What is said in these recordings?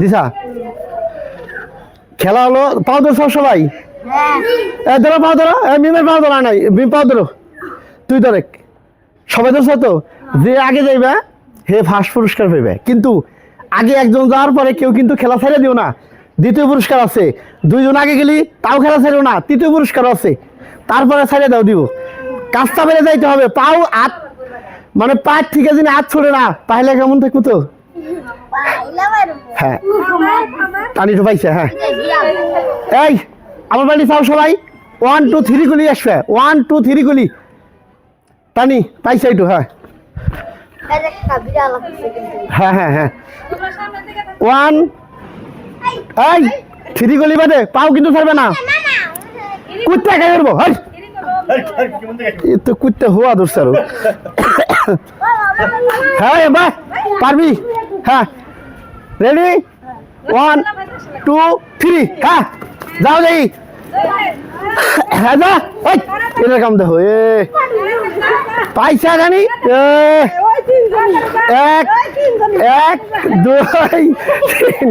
দিশা খেলা হলো পাও ধরো সব সবাই? এ ধরো পাও ধরো মিমের পাও ধরো নাই মিম পাও ধরো তুই ধরে সবাই ধরছ তো? যে আগে যাইবে হে ফার্স্ট পুরস্কার পেবে কিন্তু আগে একজন যাওয়ার পরে কেউ কিন্তু খেলা ছেড়ে দিও না। দ্বিতীয় পুরস্কার আছে। দুইজন আগে গেলি তাও খেলা ছেড়েও না। তৃতীয় পুরস্কার আছে। তারপরে ছেড়ে দাও দিব কাজটা বেড়ে যাইতে হবে। পাও হাত মানে পা ঠিক আছে হাত ছড়ে না তাহলে কেমন থাকব তো? হ্যাঁ। টানি তো পাইছে হ্যাঁ। এই আমার বাড়ি চাও সবাই? ওয়ান টু থ্রি গুলি আসবে। ওয়ান টু থ্রি গুলি। টানি পাইছে একটু হ্যাঁ। হ্যাঁ হ্যাঁ হ্যাঁ। ওয়ান এই থ্রি গুলি বাদে পাও কিন্তু ছাড়বে না। কুত্তে খাই করব হাই। তো কুত্তে হওয়া দোষ হ্যাঁ এবার পারবি? হ্যাঁ। রেডি ওয়ান টু থ্রি হ্যাঁ যাও যাই হ্যাঁ যা ওই এটা কাম দেখো এ পাইসা জানি এক এক দুই তিন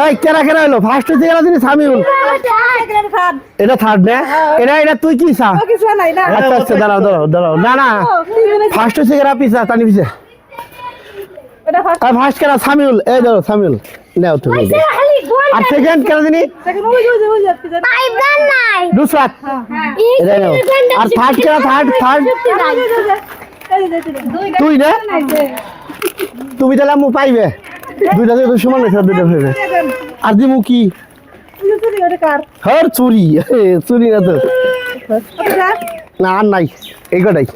এই হলো ফার্স্ট হচ্ছে জিনিস সামিউল এটা থার্ড না এটা এটা তুই কি চা আচ্ছা আচ্ছা দাঁড়াও দাঁড়াও দাঁড়াও না না ফার্স্ট হচ্ছে পিসা টানি পিসা আর ফার্স্ট কেনা? সামিউল এই ধরো সামিউল। নাও তুমি। আর সেকেন্ড কেনা জানি? নুসরাত। এটা নাও। আর থার্ড কেনা? থার্ড থার্ড তুই না? তুমি তাহলে আমু পাইবে? দুইটা দুইটা সমান লেখা দুইটা হইবে আর দিমু কি? হর চুরি এ, চুরি। না তো। না আর নাই। এই কটাই।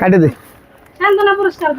কাটে দে। পুরস্কার